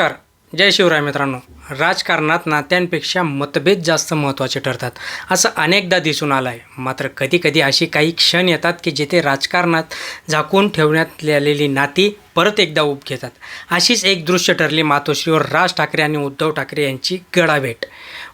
नमस्कार. जय शिवराय मित्रांनो. राजकारणात नात्यांपेक्षा मतभेद जास्त महत्त्वाचे ठरतात असं अनेकदा दिसून आलं आहे मात्र कधीकधी अशी काही क्षण येतात की जिथे राजकारणात झाकून ठेवण्यात आलेली नाती परत एकदा उप घेतात. अशीच एक दृश्य ठरली मातोश्रीवर राज ठाकरे आणि उद्धव ठाकरे यांची गडाभेट.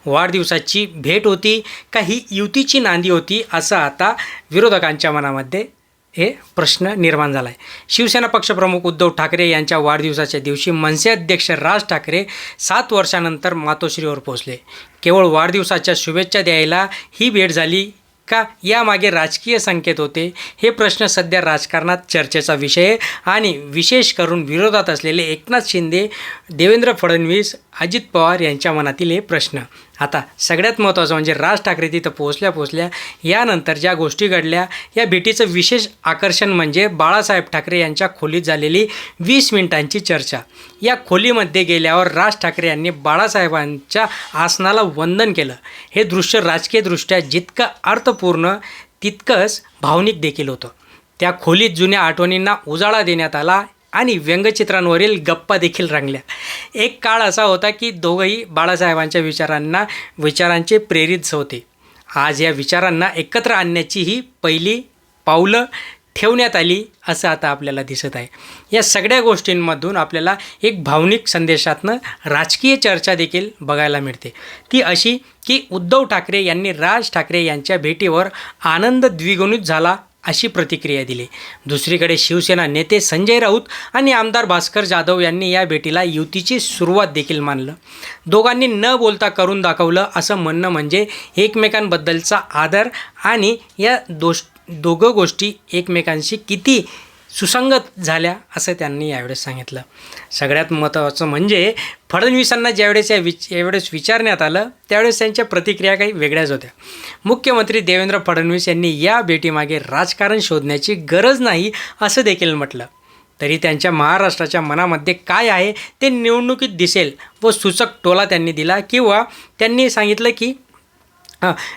वाढदिवसाची भेट होती का ही युतीची नांदी होती असं आता विरोधकांच्या मनामध्ये हे प्रश्न निर्माण झाला आहे शिवसेना पक्षप्रमुख उद्धव ठाकरे यांच्या वाढदिवसाच्या दिवशी मनसे अध्यक्ष राज ठाकरे सात वर्षानंतर मातोश्रीवर पोहोचले. केवळ वाढदिवसाच्या शुभेच्छा द्यायला ही भेट झाली का? यामागे राजकीय संकेत होते. हे प्रश्न सध्या राजकारणात चर्चेचा विषय आहे आणि विशेष करून विरोधात असलेले एकनाथ शिंदे देवेंद्र फडणवीस अजित पवार यांच्या मनातील हे प्रश्न. आता सगळ्यात महत्त्वाचं म्हणजे राज ठाकरे तिथं पोहोचल्या पोहोचल्या यानंतर ज्या गोष्टी घडल्या या भेटीचं विशेष आकर्षण म्हणजे बाळासाहेब ठाकरे यांच्या खोलीत झालेली वीस मिनिटांची चर्चा. या खोलीमध्ये गेल्यावर राज ठाकरे यांनी बाळासाहेबांच्या आसनाला वंदन केलं. हे दृश्य राजकीयदृष्ट्या जितकं अर्थपूर्ण तितकंच भावनिक देखील होतं. त्या खोलीत जुन्या आठवणींना उजाळा देण्यात आला आणि व्यंगचित्रांवरील गप्पा देखील रंगल्या. एक काळ असा होता की दोघंही बाळासाहेबांच्या विचारांना विचारांचे प्रेरित होते. आज या विचारांना एकत्र आणण्याची ही पहिली पावलं ठेवण्यात आली असं आता आपल्याला दिसत आहे. या सगळ्या गोष्टींमधून आपल्याला एक भावनिक संदेशातनं राजकीय चर्चा देखील बघायला मिळते. ती अशी की उद्धव ठाकरे यांनी राज ठाकरे यांच्या भेटीवर आनंद द्विगुणित झाला अशी प्रतिक्रिया दिली. दुसरीकडे शिवसेना नेते संजय राऊत आणि आमदार भास्कर जाधव यांनी या भेटीला युतीची सुरुवात देखील मानलं. दोघांनी न बोलता करून दाखवलं असं म्हणणं म्हणजे एकमेकांबद्दलचा आदर आणि या दोष दोघं गोष्टी एकमेकांशी किती सुसंगत झाल्या असं त्यांनी यावेळेस सांगितलं. सगळ्यात महत्त्वाचं म्हणजे फडणवीसांना ज्यावेळेस या विच यावेळेस विचारण्यात आलं त्यावेळेस त्यांच्या प्रतिक्रिया काही वेगळ्याच होत्या. मुख्यमंत्री देवेंद्र फडणवीस यांनी या भेटीमागे राजकारण शोधण्याची गरज नाही असं देखील म्हटलं. तरी त्यांच्या महाराष्ट्राच्या मनामध्ये काय आहे ते निवडणुकीत दिसेल व सूचक टोला त्यांनी दिला किंवा त्यांनी सांगितलं की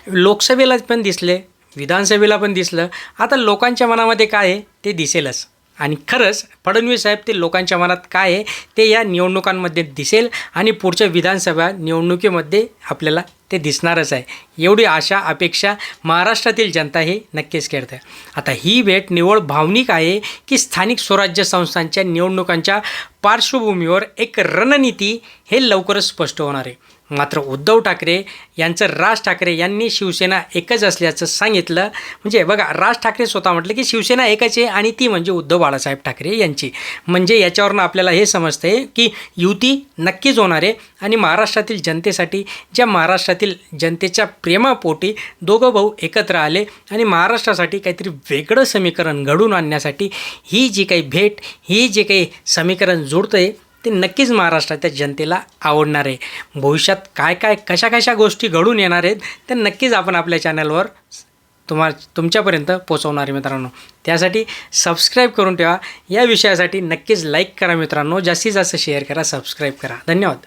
लोकसभेला पण दिसले. विधानसभेला पण दिसलं. आता लोकांच्या मनामध्ये काय आहे? ते दिसेलच. आणि खरंच फडणवीस साहेब ते लोकांच्या मनात काय आहे? ते या निवडणुकांमध्ये दिसेल आणि पुढच्या विधानसभा निवडणुकीमध्ये आपल्याला ते दिसणारच आहे. एवढी आशा अपेक्षा महाराष्ट्रातील जनता हे नक्कीच करते आता ही भेट निवड भावनिक आहे की स्थानिक स्वराज्य संस्थांच्या निवडणुकांच्या पार्श्वभूमीवर एक रणनीती हे लवकरच स्पष्ट होणार आहे. मात्र उद्धव ठाकरे यांचं राज ठाकरे यांनी शिवसेना एकच असल्याचं सांगितलं. म्हणजे बघा राज ठाकरे स्वतः म्हटलं की शिवसेना एकच आहे आणि ती म्हणजे उद्धव बाळासाहेब ठाकरे यांची. म्हणजे याच्यावरनं आपल्याला हे समजतं आहे की युती नक्कीच होणार आहे आणि महाराष्ट्रातील जनतेसाठी ज्या महाराष्ट्रातील जनतेच्या प्रेमापोटी दोघं भाऊ एकत्र आले आणि महाराष्ट्रासाठी काहीतरी वेगळं समीकरण घडून आणण्यासाठी ही जी काही भेट ही जे काही समीकरण जुळतं आहे ते नक्कीच महाराष्ट्राच्या जनतेला आवडणार आहे. भविष्यात काय काय कशा कशा गोष्टी घडून येणार आहेत त्या नक्कीच आपण आपल्या चॅनलवर तुम्हा तुमच्यापर्यंत पोचवणार आहे मित्रांनो. त्यासाठी सबस्क्राईब करून ठेवा. या विषयासाठी नक्कीच लाईक करा मित्रांनो. जास्तीत जास्त शेअर करा सबस्क्राईब करा. धन्यवाद.